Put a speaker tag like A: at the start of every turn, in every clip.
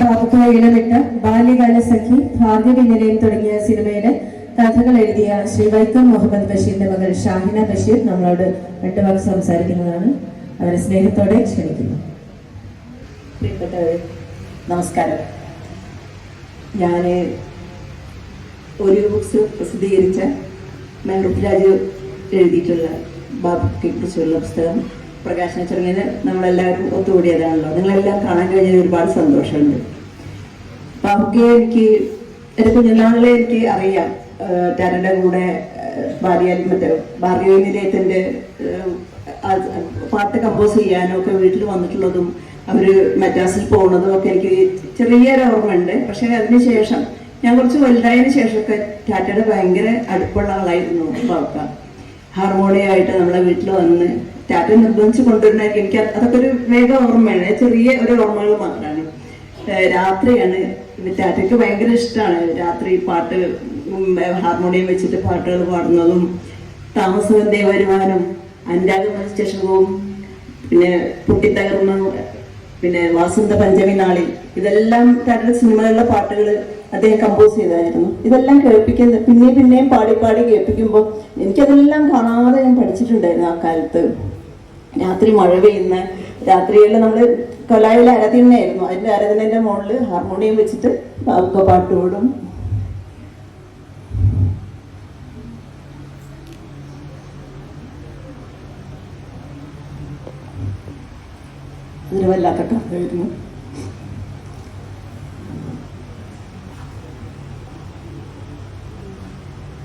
A: ബാബുക്ക ഇടപെട്ട ബാല്യകാല സഖി ഭാർഗവി നിലയം തുടങ്ങിയ സിനിമയിലെ കഥകൾ എഴുതിയ ശ്രീ വൈക്കം മുഹമ്മദ് ബഷീറിന്റെ മകൾ ഷാഹിന ബഷീർ നമ്മളോട് രണ്ട് വാക്ക് സംസാരിക്കുന്നതാണ്. അവരെ സ്നേഹത്തോടെ ക്ഷണിക്കുന്നു.
B: പ്രിയപ്പെട്ടവരെ നമസ്കാരം. ഞാൻ ഒരു ബുക്സ് പ്രസിദ്ധീകരിച്ച മെൻ രാജു എഴുതിയിട്ടുള്ള ബാബുക്കെ കുറിച്ചുള്ള പുസ്തകം പ്രകാശന ചടങ്ങിന് നമ്മളെല്ലാവരും ഒത്തുകൂടിയതാണല്ലോ. നിങ്ങളെല്ലാം കാണാൻ കഴിഞ്ഞതിൽ ഒരുപാട് സന്തോഷമുണ്ട്. ബാബുക്കെ എനിക്ക് കുഞ്ഞുനാളിലെ എനിക്ക് അറിയാം. ടാരയുടെ കൂടെ ഭാര്യ മറ്റേ ഭാര്യ നിലയത്തിന്റെ പാട്ട് കമ്പോസ് ചെയ്യാനും ഒക്കെ വീട്ടിൽ വന്നിട്ടുള്ളതും അവർ മദ്രാസിൽ പോകുന്നതും ഒക്കെ എനിക്ക് ചെറിയൊരു ഓർമ്മയുണ്ട് പക്ഷെ അതിനുശേഷം ഞാൻ കുറച്ച് വലുതായതിനു ശേഷമൊക്കെ ടാറ്റയുടെ ഭയങ്കര അടുപ്പുള്ള ആളായിരുന്നു ബാബുക്ക ഹാർമോണിയായിട്ട് നമ്മളെ വീട്ടിൽ വന്ന് ടാറ്റ നിർബന്ധിച്ച് കൊണ്ടുവരുന്നതായിരിക്കും. എനിക്ക് അത് അതൊക്കെ ഒരു വേഗ ഓർമ്മയാണ്. ചെറിയ ഒരു ഓർമ്മകൾ മാത്രമാണ്. രാത്രിയാണ്. ടാറ്റയ്ക്ക് ഭയങ്കര ഇഷ്ടമാണ് രാത്രി പാട്ട് ഹാർമോണിയം വെച്ചിട്ട് പാട്ടുകൾ പാടുന്നതും താമസവന്തേ വരുവാനും സ്റ്റേഷൻ സ്റ്റേഷനവും പിന്നെ പൊട്ടിത്തകർന്ന പിന്നെ വാസന്ത പഞ്ചമി നാളിൽ ഇതെല്ലാം ടാറ്റയുടെ സിനിമകളിലെ പാട്ടുകൾ അദ്ദേഹം കമ്പോസ് ചെയ്തായിരുന്നു. ഇതെല്ലാം കേൾപ്പിക്കുന്ന പിന്നെയും പിന്നെയും പാടി പാടി കേൾപ്പിക്കുമ്പോൾ എനിക്കതെല്ലാം കാണാതെ ഞാൻ പഠിച്ചിട്ടുണ്ടായിരുന്നു ആ കാലത്ത്. രാത്രി മഴ പെയ്യുന്ന രാത്രിയെല്ലാം നമ്മൾ കലായിലെ ആരാധനയായിരുന്നു. അതിന്റെ ആരാധനേന്റെ മുകളിൽ ഹാർമോണിയം വെച്ചിട്ട് ബാബുക്ക പാട്ട് പാടും. അതൊരു വല്ലാത്ത കഥയായിരുന്നു.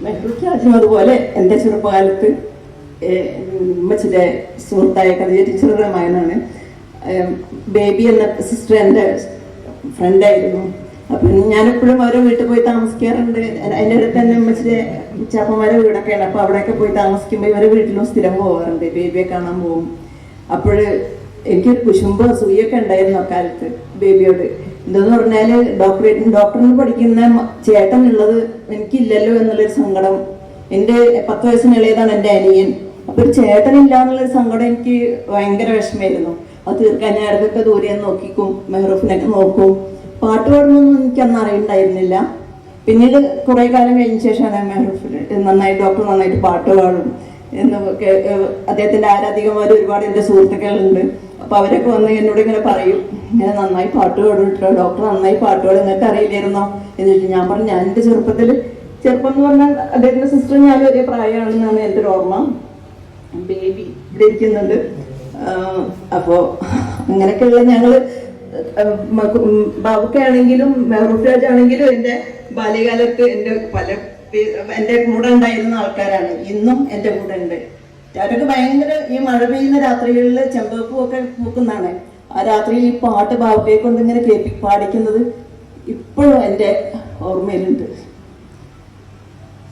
B: ആദ്യം അതുപോലെ എന്റെ ചെറുപ്പകാലത്ത് ഏഹ്, ഉമ്മച്ചിയുടെ സുഹൃത്തായ കഥ ടീച്ചറുടെ മകനാണ് ബേബി എന്ന സിസ്റ്റർ എന്റെ ഫ്രണ്ടായിരുന്നു അപ്പം ഞാനെപ്പോഴും അവരെ വീട്ടിൽ പോയി താമസിക്കാറുണ്ട്. അതിന്റെ അടുത്ത് തന്നെ അമ്മച്ചിന്റെ ചാപ്പന്മാരെ വീടൊക്കെയാണ്. അപ്പോൾ അവിടെയൊക്കെ പോയി താമസിക്കുമ്പോൾ ഇവരെ വീട്ടിലും സ്ഥിരം പോകാറുണ്ട്. ബേബിയെ കാണാൻ പോകും അപ്പോൾ എനിക്കൊരു കുശുമ്പോ സൂയൊക്കെ ഉണ്ടായിരുന്നു അക്കാലത്ത് ബേബിയോട് എന്തെന്ന് പറഞ്ഞാൽ ഡോക്ടറേറ്റ് ഡോക്ടറിന് പഠിക്കുന്ന ചേട്ടൻ ഉള്ളത് എനിക്കില്ലല്ലോ എന്നുള്ളൊരു സങ്കടം. എന്റെ പത്ത് വയസ്സിന് ഇളയതാണ് എന്റെ അനിയൻ. അപ്പൊ ഒരു ചേട്ടനില്ല എന്നുള്ളൊരു സങ്കടം എനിക്ക് ഭയങ്കര വിഷമമായിരുന്നു. അത് തീർക്കാൻ ഞാൻ ദൂരെ നോക്കിക്കും മെഹറൂഫിനൊക്കെ നോക്കും. പാട്ട് പാടുന്നൊന്നും എനിക്കന്ന് അറിയണ്ടായിരുന്നില്ല. പിന്നീട് കുറെ കാലം കഴിഞ്ഞ ശേഷമാണ് മെഹറൂഫ് നന്നായി ഡോക്ടർ നന്നായിട്ട് പാട്ട് പാടും. എന്നൊക്കെ അദ്ദേഹത്തിന്റെ ആരാധികമാർ ഒരുപാട് എന്റെ സുഹൃത്തുക്കളുണ്ട്. അപ്പൊ അവരൊക്കെ വന്ന് എന്നോട് ഇങ്ങനെ പറയും. ഇങ്ങനെ നന്നായി പാട്ട് പാടും കേട്ടോ ഡോക്ടർ നന്നായി പാട്ട് പാടും. നിങ്ങൾക്ക് അറിയില്ലായിരുന്നോ? എന്ന് ചോദിച്ചു. ഞാൻ പറഞ്ഞു ഞാൻ എന്റെ ചെറുപ്പത്തിൽ ചെറുപ്പം എന്ന് പറഞ്ഞാൽ അദ്ദേഹത്തിന്റെ സിസ്റ്റർ ഞാൻ ഒരേ പ്രായമാണെന്നാണ് എന്റെ ഒരു ഓർമ്മ. ബേബി ധരിക്കുന്നുണ്ട് ഇരിക്കുന്നുണ്ട്. ആഹ് അപ്പോ അങ്ങനെയൊക്കെയുള്ള ഞങ്ങൾ ബാബുക്കാണെങ്കിലും മെഹറൂഫ് രാജ് ആണെങ്കിലും എന്റെ ബാല്യകാലത്ത് എന്റെ പല എന്റെ കൂടെ ഉണ്ടായിരുന്ന ആൾക്കാരാണ്. ഇന്നും എന്റെ കൂടെ ഉണ്ട്. അവരൊക്കെ ഭയങ്കര ഈ മഴ പെയ്യുന്ന രാത്രികളിൽ ചെമ്പകപ്പൂ ഒക്കെ പൂക്കുന്നതാണ് ആ രാത്രിയിൽ ഈ പാട്ട് ബാബയെ കൊണ്ട് ഇങ്ങനെ കേൾപ്പി പാടിക്കുന്നത് ഇപ്പോഴും എന്റെ ഓർമ്മയിലുണ്ട്.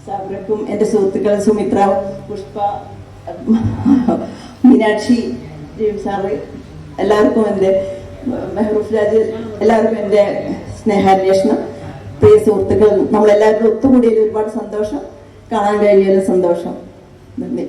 B: സാബിറക്കും എന്റെ സുഹൃത്തുക്കൾ സുമിത്ര പുഷ്പ മീനാക്ഷി സാറ് എല്ലാവർക്കും എന്റെ മെഹ്റൂഫ് രാജ് എല്ലാവർക്കും എന്റെ സ്നേഹാന്വേഷണം. പ്രിയ സുഹൃത്തുക്കൾ നമ്മളെല്ലാവരും ഒത്തുകൂടിയതിൽ ഒരുപാട് സന്തോഷം. കാണാൻ കഴിഞ്ഞതിൽ സന്തോഷം. നന്ദി.